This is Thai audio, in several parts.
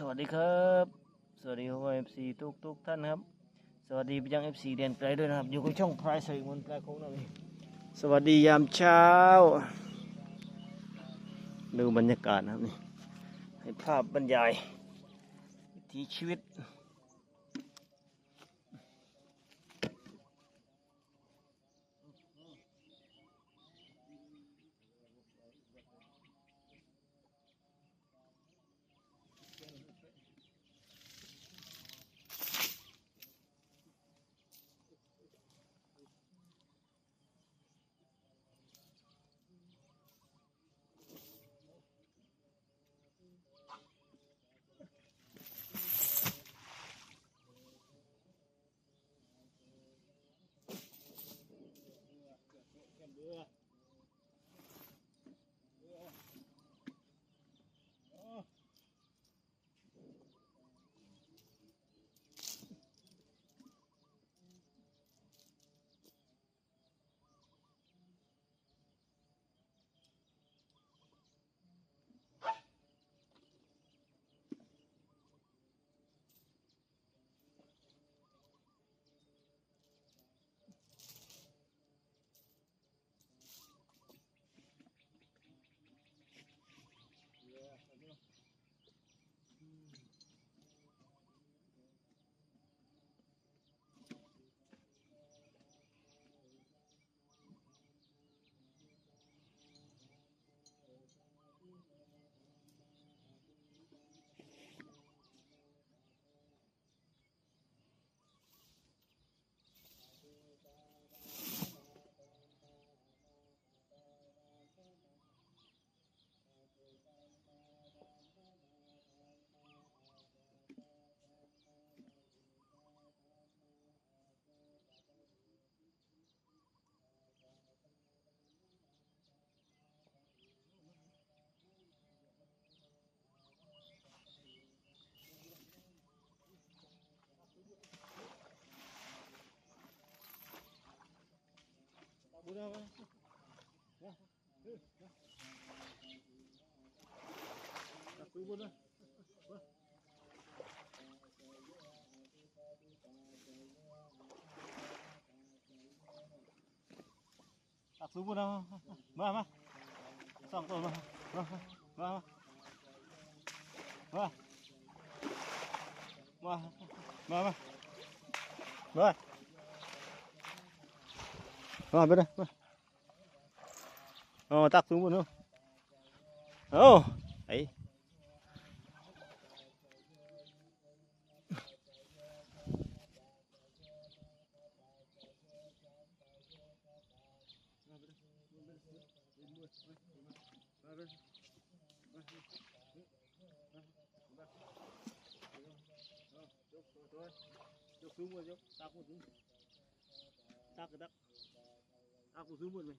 สวัสดีครับ สวัสดีครับเอฟซีทุกทุกๆท่านครับ สวัสดีไปยังเอฟซีเดนไกลด้วยนะครับ อยู่กับช่องพรายใส่มนต์แปลโค้งนะนี่สวัสดียามเช้า ดูบรรยากาศนะครับนี่ให้ภาพบรรยายวิถีชีวิต đặt xuống buôn đâu mà mà xong rồi mà mà mà mà mà mà mà rồi bên đây. Rồi ờ, tắt xuống luôn không? Ồ, đấy. Tắt xuống rồi chứ, tắt một tí. Tắt cái tắt. Aku sumur nih.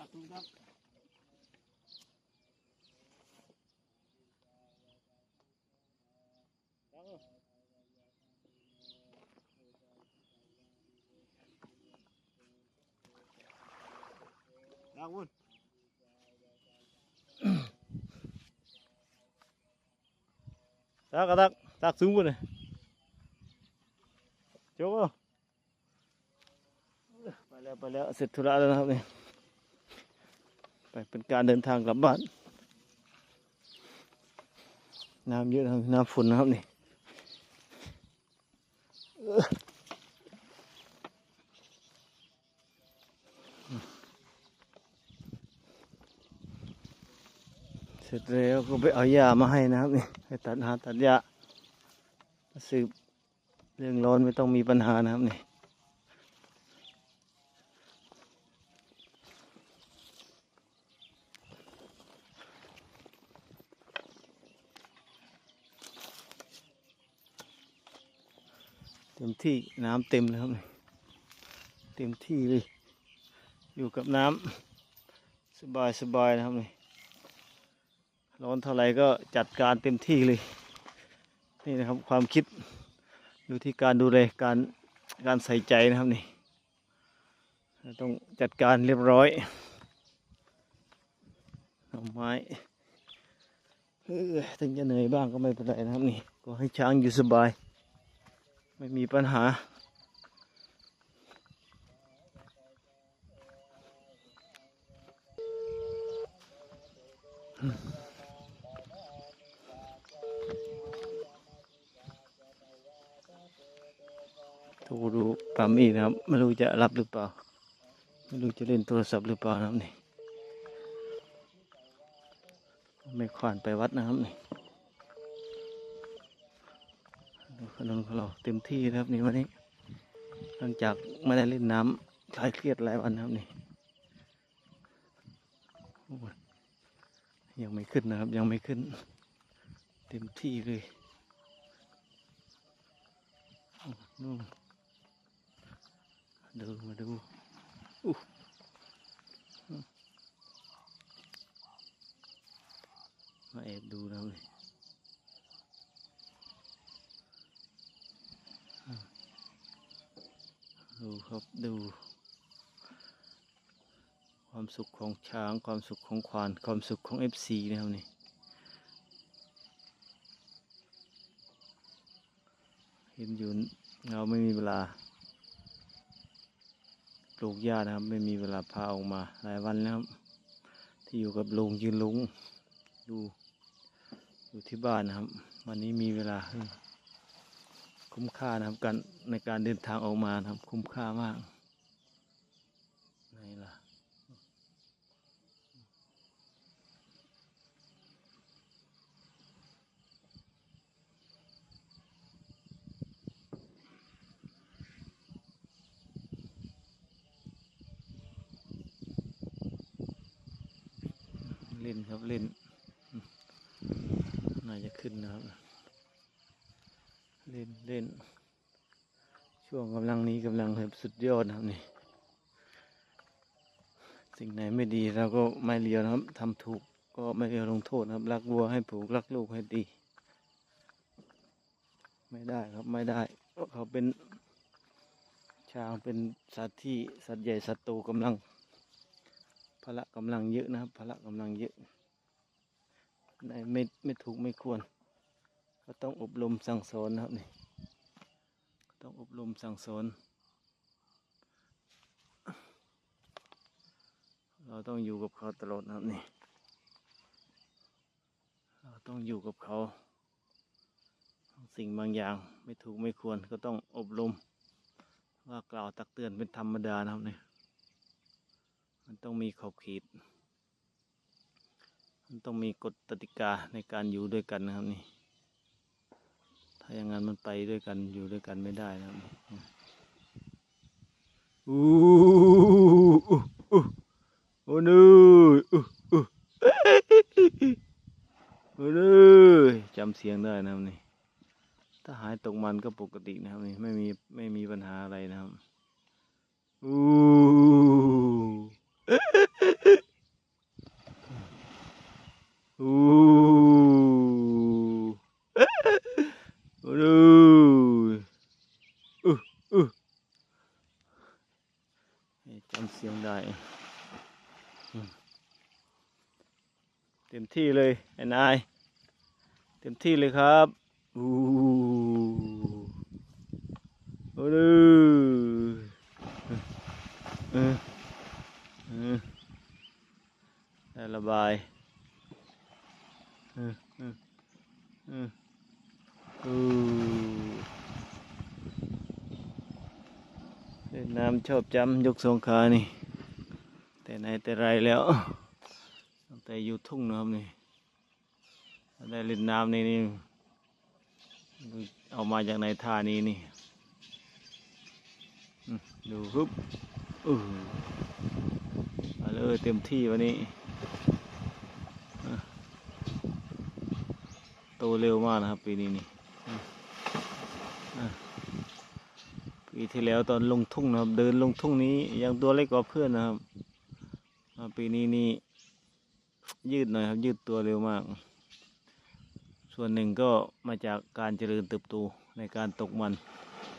Aku ungkap. luôn, Bangun. Tak, tak, tak xuống luôn này. ไปแล้วเสร็จธุระแล้วนะครับเนี่ยไปเป็นการเดินทางกลับบ้าน น้ำเยอะนะน้ำฝนนะครับนี่เสร็จแล้วก็ไปเอาหญ้ามาให้นะครับนี่ให้ตัดหาตัดหญ้าสืบเรื่องร้อนไม่ต้องมีปัญหานะครับนี่ เต็มที่น้ำเต็มเลยครับนี่เต็มที่เลย อยู่กับน้ำสบายสบายนะครับนี่ร้อนเท่าไหร่ก็จัดการเต็มที่เลย นี่นะครับความคิดอยู่ที่การดูแลการการใส่ใจนะครับนี่ต้องจัดการเรียบร้อยเอาไม้เออถึงจะเหนื่อยบ้างก็ไม่เป็นไรนะครับนี่ ก็ให้ช้างอยู่สบาย ไม่มีปัญหาโทรดูปามี่นะครับ ไม่รู้จะรับหรือเปล่า ไม่รู้จะเล่นโทรศัพท์หรือเปล่านะครับนี่ ไม่ควานไปวัดนะครับนี่ ดูขนของเราเต็มที่นะครับนี่วันนี้ หลังจากไม่ได้เล่นน้ำคลายเครียดหลายวันนะครับนี่ยังไม่ขึ้นนะครับ ยังไม่ขึ้น เต็มที่เลยนู่นดูมาดูอู้มาแอบดูนะครับนี่อ่า ดูครับดู ความสุขของช้าง ความสุขของควาน ความสุขของ FC นะครับนี่เห็นอยู่เราไม่มีเวลาปลูกหญ้านะครับ ไม่มีเวลาพาออกมาหลายวันแล้วครับ ที่อยู่กับลุงยืนลุงดูอยู่ที่บ้านนะครับ วันนี้มีเวลา คุ้มค่านะครับการในการเดินทางออกมานะครับ คุ้มค่ามากไหนล่ะเล่นครับเล่นน่าจะขึ้นนะครับ เล่นเล่น ช่วงกำลังนี้กำลังแบบสุดยอดนะครับนี่ สิ่งไหนไม่ดีเราก็ไม่เลียวนะครับทำถูกก็ไม่เลียวลงโทษนะครับ รักวัวให้ผูกรักลูกให้ดี ไม่ได้ครับไม่ได้เพราะเขาเป็นช้างเป็นสัตว์ที่สัตว์ใหญ่สัตว์โตกำลังพละกำลังเยอะนะครับพละกำลังเยอะไม่ไม่ไม่ถูกไม่ควร ก็ต้องอบรมสั่งสอนนะครับนี่ต้องอบรมสั่งสอน เราต้องอยู่กับเขาตลอดนะครับนี่เราต้องอยู่กับเขา สิ่งบางอย่างไม่ถูกไม่ควรก็ต้องอบรม ว่ากล่าวตักเตือนเป็นธรรมดานะครับนี่มันต้องมีขอบเขตมันต้องมีกฎกติกาในการอยู่ด้วยกันนะครับนี่าอย่างนั้นมันไปด้วยกันอยู่ด้วยกันไม่ได้นะครับอู้อู้อู้โอ้นูอู้อู้โอ้นูจำเสียงได้นะครับนี่ถ้าหายตกมันก็ปกตินะครับนี่ไม่มีไม่มีปัญหาอะไรนะครับอู้อู้โอ้ดูอู้อู้ให้จำเสียงได้อืมเต็ม ที่เลยไอ้นาย เต็มที่เลยครับอู้โอ้ดูเออเออได้ระบายเออเออเอออู้เล่นน้ำชอบจำยกสงขานี่ แต่ไหนแต่ไรแล้ว แต่อยู่ทุ่งนะครับนี่ได้เล่นน้ำนี่นี่เอามาจากในท่านี้นี่ดูฮึบอู้มาเลยเต็มที่วันนี้โตเร็วมากนะครับ ปีนี้นี่ปีที่แล้วตอนลงทุ่งนะครับ เดินลงทุ่งนี้ยังตัวเล็กกว่าเพื่อนนะครับปีนี้นี่ ยืดหน่อยครับ ยืดตัวเร็วมาก ส่วนหนึ่งก็มาจากการเจริญเติบโตในการตกมัน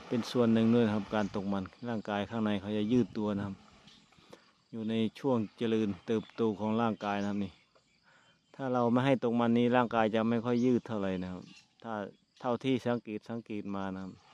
เป็นส่วนหนึ่งด้วยนครับการตกมันร่างกายข้างในเขาจะยืดตัวนะครับ อยู่ในช่วงเจริญเติบโตของร่างกายนะครับนี่ ถ้าเราไม่ให้ตรงมันนี้ร่างกายจะไม่ค่อยยืดเท่าไหร่นะครับ ถ้าเท่าที่สังเกตสังเกตมานะครับ